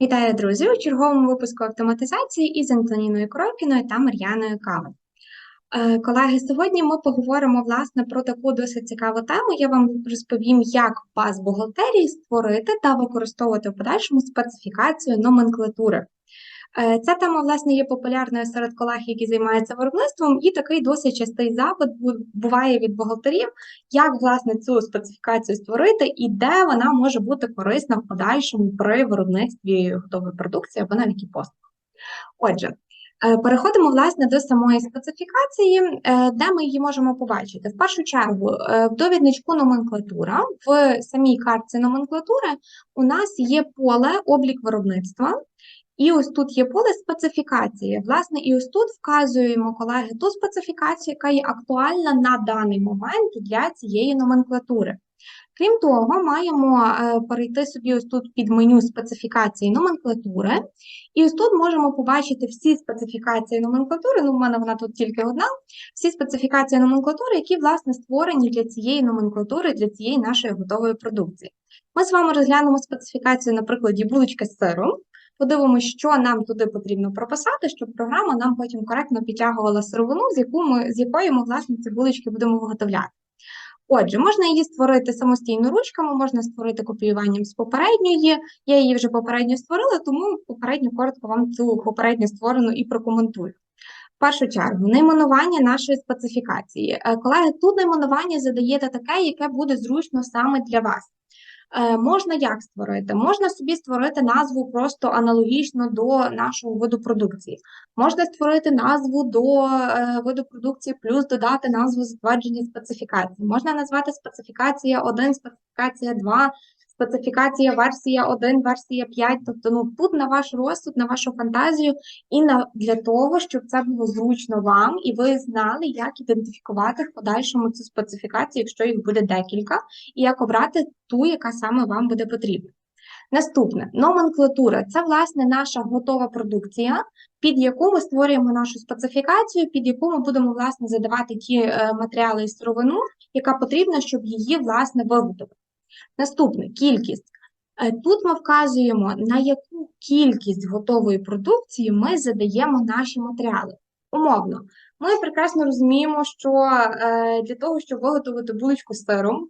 Вітаю, друзі! У черговому випуску автоматизації із Антоніною Крокіною та Мар'яною Кави. Е, Колеги, сьогодні ми поговоримо власне про таку досить цікаву тему. Я вам розповім, як баз бухгалтерії створити та використовувати в подальшому специфікацію номенклатури. Е, Ця тема, власне, є популярною серед колег, які займаються виробництвом, і такий досить частий запит буває від бухгалтерів, як власне цю специфікацію створити і де вона може бути корисна в подальшому при виробництві готової продукції або навіть і послуг. Отже, е, переходимо власне до самої специфікації, е, де ми її можемо побачити. В першу чергу, в довідничку номенклатура, в самій картці номенклатури у нас є поле облік виробництва. І ось тут є поле специфікації. Власне, і ось тут вказуємо, колеги, ту специфікацію, яка є актуальна на даний момент для цієї номенклатури. Крім того, маємо е, перейти собі ось тут під меню специфікації номенклатури, і ось тут можемо побачити всі специфікації номенклатури, ну в мене вона тут тільки одна, всі специфікації номенклатури, які, власне, створені для цієї номенклатури, для цієї нашої готової продукції. Ми з вами розглянемо специфікацію на прикладі булочки з сиром, подивимося, що нам туди потрібно прописати, щоб програма нам потім коректно підтягувала сировину, з, яку ми, з якої ми, власне, ці булочки будемо виготовляти. Отже, можна її створити самостійно ручками, можна створити копіюванням з попередньої. Я її вже попередньо створила, тому попередньо коротко вам цю попередньо створену і прокоментую. В першу чергу, найменування нашої специфікації. Е, Колеги, тут найменування задаєте таке, яке буде зручно саме для вас. Е, Можна як створити? Можна собі створити назву просто аналогічно до нашого виду продукції. Можна створити назву до е, виду продукції, плюс додати назву затвердження специфікації. Можна назвати специфікація 1, специфікація 2, специфікація версія 1, версія 5. Тобто, ну тут на ваш розсуд, на вашу фантазію, і на для того, щоб це було зручно вам, і ви знали, як ідентифікувати в подальшому цю специфікацію, якщо їх буде декілька, і як обрати ту, яка саме вам буде потрібна. Наступне номенклатура це власне наша готова продукція, під яку ми створюємо нашу специфікацію, під яку ми будемо власне задавати ті е, матеріали і сировину, яка потрібна, щоб її власне виготовити. Наступне кількість. Е, Тут ми вказуємо, на яку кількість готової продукції ми задаємо наші матеріали. Умовно, ми прекрасно розуміємо, що е, для того, щоб виготовити булочку з сиром,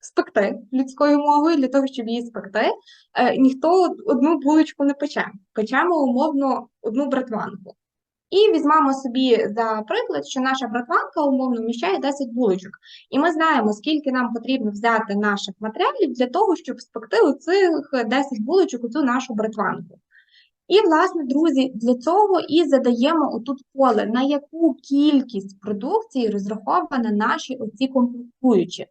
спекти людською мовою, для того, щоб її спекти, е, ніхто одну булочку не пече. Печемо умовно одну братванку. І візьмемо собі за приклад, що наша братванка умовно вміщає 10 булочок. І ми знаємо, скільки нам потрібно взяти наших матеріалів для того, щоб спекти оцих 10 булочок у цю нашу братванку. І, власне, друзі, для цього і задаємо отут поле, на яку кількість продукції розрахована наші оці комплектуючі.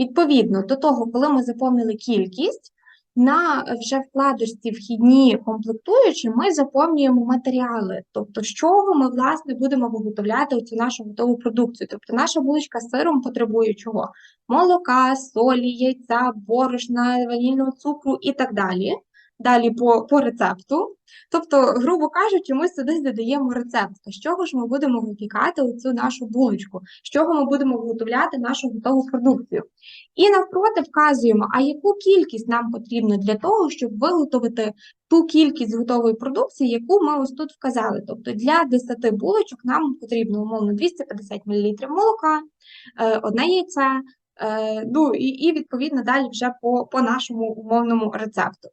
Відповідно до того, коли ми заповнили кількість, на вже вкладочці вхідні комплектуючі ми заповнюємо матеріали, тобто з чого ми власне будемо виготовляти цю нашу готову продукцію. Тобто наша булочка з сиром потребує чого? Молока, солі, яйця, борошна, ванільного цукру і так далі. Далі по, по рецепту. Тобто, грубо кажучи, ми сюди додаємо рецепт. З чого ж ми будемо випікати оцю нашу булочку, з чого ми будемо виготовляти нашу готову продукцію. І навпроти вказуємо, а яку кількість нам потрібно для того, щоб виготовити ту кількість готової продукції, яку ми ось тут вказали. Тобто для 10 булочок нам потрібно умовно 250 мл молока, е, одне яйце, е, ну і, і відповідно далі вже по, по нашому умовному рецепту.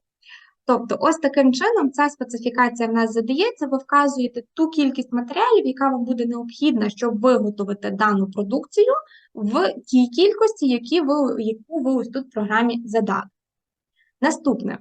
Тобто, ось таким чином ця специфікація в нас задається, ви вказуєте ту кількість матеріалів, яка вам буде необхідна, щоб виготовити дану продукцію в тій кількості, які ви, яку ви ось тут в програмі задали. Наступне.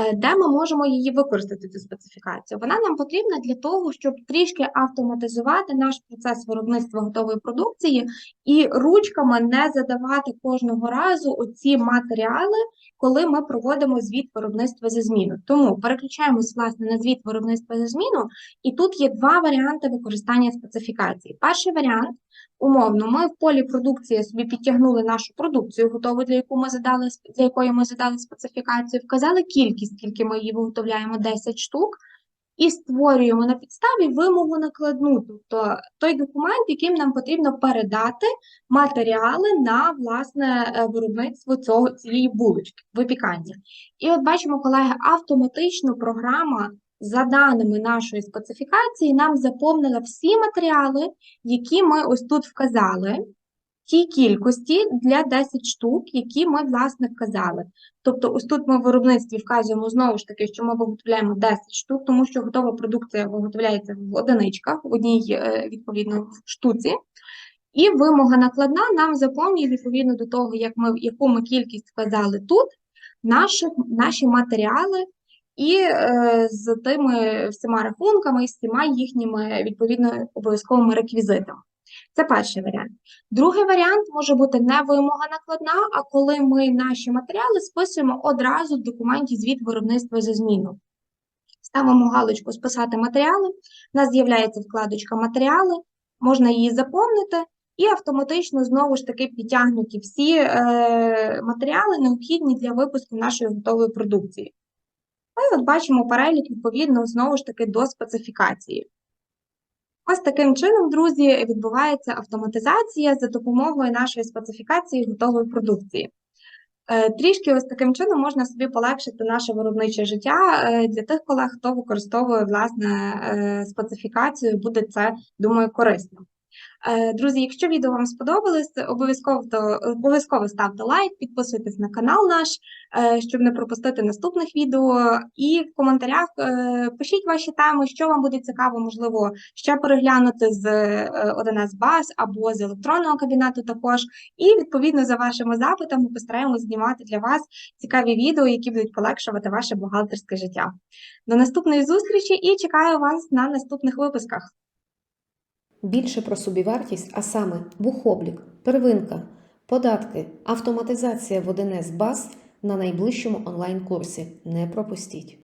Е, Де ми можемо її використати, цю специфікацію? Вона нам потрібна для того, щоб трішки автоматизувати наш процес виробництва готової продукції і ручками не задавати кожного разу оці матеріали, коли ми проводимо звіт виробництва за зміну. Тому переключаємось власне на звіт виробництва за зміну, і тут є два варіанти використання специфікації. Перший варіант умовно, ми в полі продукції собі підтягнули нашу продукцію, готову, для яку ми задали для якої ми задали специфікацію, вказали кількість, скільки ми її виготовляємо 10 штук. і створюємо на підставі вимогу накладну, тобто той документ, яким нам потрібно передати матеріали на власне е, виробництво цього цієї булочки, випікання. І от бачимо, колеги, автоматично програма за даними нашої специфікації нам заповнила всі матеріали, які ми ось тут вказали, тій кількості для 10 штук, які ми, власне, вказали. Тобто, ось тут ми в виробництві вказуємо знову ж таки, що ми виготовляємо 10 штук, тому що готова продукція виготовляється в одиничках, в одній, е, відповідно, штуці. І вимога накладна нам заповнює відповідно до того, як ми, яку ми кількість вказали тут, наші, наші матеріали і е, з тими всіма рахунками, і з всіма їхніми відповідно обов'язковими реквізитами. Це перший варіант. Другий варіант може бути не вимога накладна, а коли ми наші матеріали списуємо одразу в документі звіт виробництва за зміну. Ставимо галочку Списати матеріали, у нас з'являється вкладочка Матеріали, можна її заповнити, і автоматично знову ж таки підтягнуті всі е, матеріали, необхідні для випуску нашої готової продукції. І от бачимо перелік, відповідно, знову ж таки до специфікації. Ось таким чином, друзі, відбувається автоматизація за допомогою нашої специфікації готової продукції. Е, Трішки ось таким чином можна собі полегшити наше виробниче життя е, для тих колег, хто використовує власне е, специфікацію, буде це, думаю, корисно. Е, Друзі, якщо відео вам сподобалось, обов'язково обов'язково ставте лайк, підписуйтесь на канал наш, е, щоб не пропустити наступних відео. І в коментарях е, пишіть ваші теми, що вам буде цікаво, можливо, ще переглянути з е, 1С баз або з електронного кабінету також. І відповідно за вашими запитами постараємось знімати для вас цікаві відео, які будуть полегшувати ваше бухгалтерське життя. До наступної зустрічі і чекаю вас на наступних випусках. Більше про собівартість, а саме бухоблік, первинка, податки, автоматизація в 1С баз на найближчому онлайн-курсі. Не пропустіть!